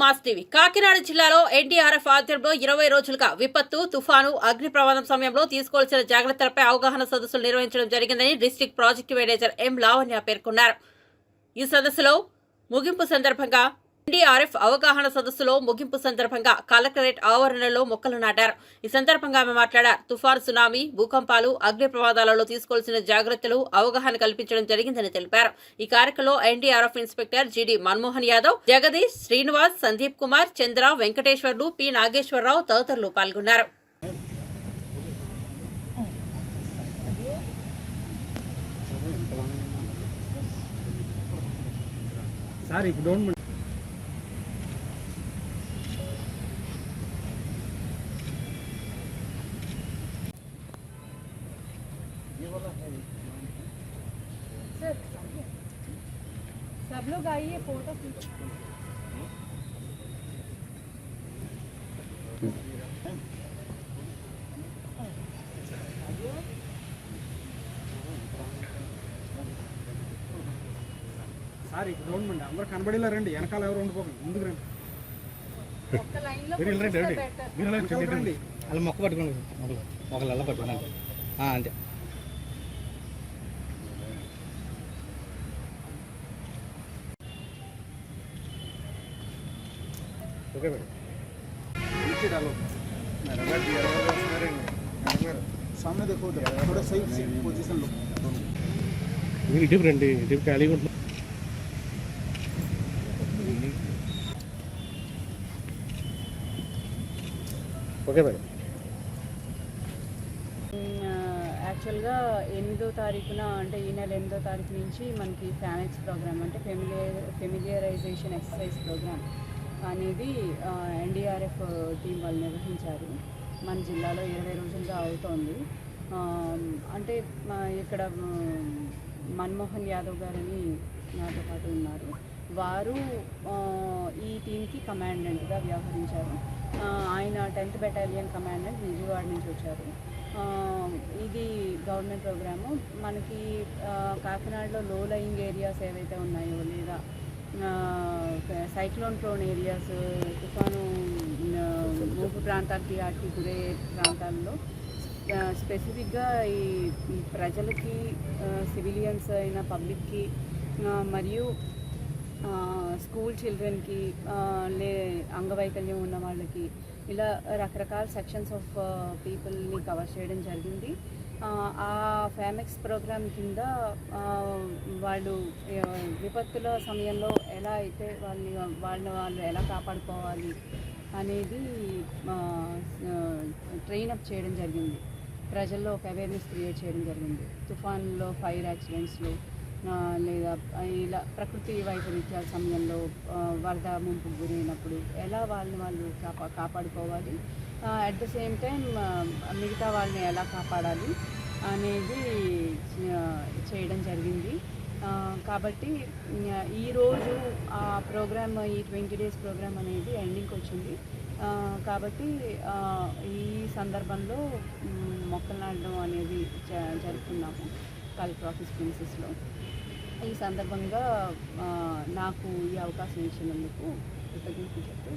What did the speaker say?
Mass TV Kakinada జిల్లాలో NDRF ఆధ్వర్యంలో ఇరవై రోజులుగా విపత్తు తుఫాను అగ్ని ప్రమాదం సమయంలో తీసుకోవాల్సిన జాగ్రత్తలపై అవగాహన సదస్సులు నిర్వహించడం జరిగిందని district project manager M Lavanya పేర్కొన్నారు. ఈ సదస్సులో ముగింపు సందర్భంగా ఎన్డీఆర్ఎఫ్ అవగాహన సదస్సులో ముగింపు సందర్భంగా కలెక్టరేట్ ఆవరణలో మొక్కలు నాటారు. ఈ సందర్భంగా ఆమె మాట్లాడారు. తుఫాను సునామీ భూకంపాలు అగ్ని ప్రమాదాలలో తీసుకోవాల్సిన జాగ్రత్తలు అవగాహన కల్పించడం జరిగిందని తెలిపారు. ఈ కార్యక్రమంలో NDRF inspector GD Manmohan Yadav Jagadish Srinivas Sandeep Kumar Chandra Venkateswarlu P. Nageswara Rao తదితరులు పాల్గొన్నారు. సార్ ఇప్పుడు सर सब लोग आइए फोटो खींच సార్ ఇప్పుడు డోంట్ మండి అందరూ కనబడేలా రండి వెనకాల ఎవరు ఉండిపోకండి ముందుకు రండి ఒక్క లైన్ లో మీరు వెళ్ళండి రండి better. మీరు వెళ్ళండి వెనకాల రండి అలా మొక్క పట్టుకోండి మొక్కలు మొక్కలు అలా పట్టుకోండి ఆ, అంతే ఓకే మేడం नीचे डालो सामने देखो उधर थोड़ा सही पोजीशन लो మీరు ఇటుకు రండి ఇటుకు ఖాళీగా ఉంటుంది ఓకే మేడం యాక్చువల్గా ఎనిమిదో తారీఖున అంటే ఈ నెల ఎనిమిదో తారీఖు నుంచి మనకి ఫ్యానెక్స్ ప్రోగ్రామ్ అంటే ఫెమిలియర్ ఫెమిలియరైజేషన్ ఎక్సర్సైజ్ ప్రోగ్రామ్ అనేది ఎన్డీఆర్ఎఫ్ టీం వాళ్ళు నిర్వహించారు. మన జిల్లాలో ఇరవై రోజులుగా అవుతోంది. అంటే ఇక్కడ మన్మోహన్ యాదవ్ గారని నాతో పాటు ఉన్నారు. వారు ఈ టీంకి కమాండెంట్గా వ్యవహరించారు. ఆయన టెన్త్ బెటాలియన్ కమాండెంట్ విజయవాడ నుంచి వచ్చారు. ఇది గవర్నమెంట్ ప్రోగ్రాము. మనకి కాకినాడలో లో లయింగ్ ఏరియాస్ ఏవైతే ఉన్నాయో లేదా సైక్లోన్ ప్రోన్ ఏరియాస్ తుఫాను ఆ, ముంపు ప్రాంతాలకి వాటికి గురే ప్రాంతాల్లో స్పెసిఫిక్గా ఈ ప్రజలకి సివిలియన్స్ అయిన పబ్లిక్కి మరియు స్కూల్ చిల్డ్రన్కి లే అంగవైకల్యం ఉన్న వాళ్ళకి ఇలా రకరకాల సెక్షన్స్ ఆఫ్ పీపుల్ని కవర్ చేయడం జరిగింది. ఆ, ఫ్యామెక్స్ ప్రోగ్రాం ప్రోగ్రామ్ కింద వాళ్ళు విపత్తుల సమయంలో ఎలా అయితే వాళ్ళని వాళ్ళని వాళ్ళు ఎలా కాపాడుకోవాలి అనేది ట్రైనప్ చేయడం జరిగింది. ప్రజల్లో ఒక అవేర్నెస్ క్రియేట్ చేయడం జరిగింది. తుఫాన్లో ఫైర్ యాక్సిడెంట్స్లో లేదా ఇలా ప్రకృతి వైపరీత్యాల సమయంలో వరద ముంపు గురైనప్పుడు ఎలా వాళ్ళని వాళ్ళు కాపా కాపాడుకోవాలి? అట్ ద సేమ్ టైం మిగతా వాళ్ళని ఎలా కాపాడాలి అనేది చేయడం జరిగింది. కాబట్టి ఈరోజు ఆ ప్రోగ్రామ్ ఈ ట్వంటీ డేస్ ప్రోగ్రామ్ అనేది ఎండింగ్కి వచ్చింది కాబట్టి ఈ సందర్భంలో మొక్కలు నాటడం అనేది జ- జరుపుకున్నాము కలెక్టర్ ఆఫీస్ ప్రిన్సెస్లో ఈ సందర్భంగా నాకు ఈ అవకాశం ఇచ్చినందుకు కృతజ్ఞతలు చెప్తూ